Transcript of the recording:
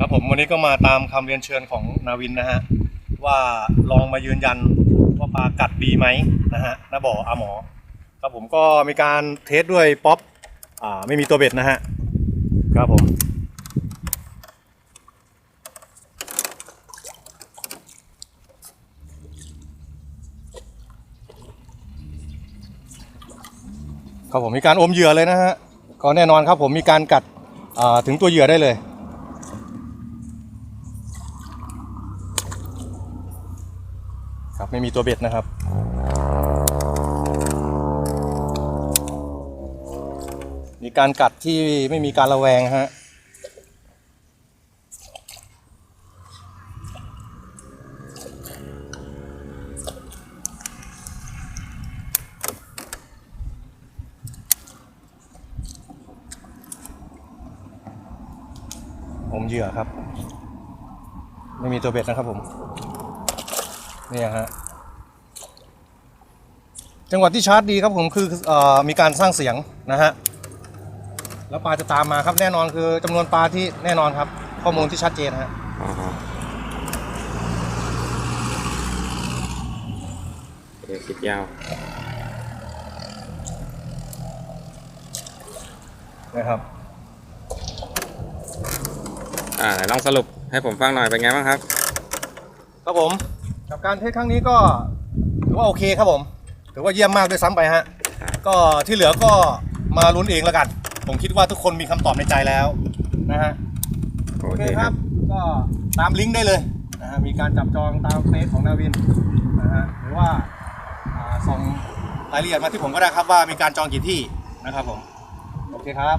ครับผมวันนี้ก็มาตามคำเรียนเชิญของนาวินนะฮะว่าลองมายืนยันว่าปลากัดดีไหมนะฮะน้าบ่ออาหมอ ครับผมก็มีการเทสด้วยป๊อปอ่าไม่มีตัวเบ็ดนะฮะครับผมครับผมมีการอมเหยื่อเลยนะฮะก็แน่นอนครับผมมีการกัดถึงตัวเหยื่อได้เลย ครับไม่มีตัวเบ็ดนะครับ มีการกัดที่ไม่มีการระแวงฮะผมเหยื่อครับ ไม่มีตัวเบ็ดนะครับผม นี่ฮะจังหวะที่ชาร์จดีครับผมคือเออมีการสร้างเสียงนะฮะแล้วปลาจะตามมาครับแน่นอนคือจำนวนปลาที่แน่นอนครับ ข้อมูลที่ชัดเจนฮะอ๋อฮะเดี๋ยวคิดยาวนะครับ อ่าไหนลองสรุปให้ผมฟังหน่อยเป็นไงบ้างครับ ครับผม กับการเทสครั้งนี้ก็ถือว่าโอเคครับผมถือว่าเยี่ยมมากด้วยซ้ำไปฮะครับก็ที่เหลือก็มาลุ้นเองแล้วกัน ผมคิดว่าทุกคนมีคำตอบในใจแล้วนะฮะโอโอเคเคคครัรับบก็ตามลิงก์ได้เลยนะฮะมีการจับจองตามเฟซของนาวินนะฮะหรือว่าอ่าส่งรายละเอียดมาที่ผมก็ได้ครับว่ามีการจองกี่ที่นะครับผมโอเคครับ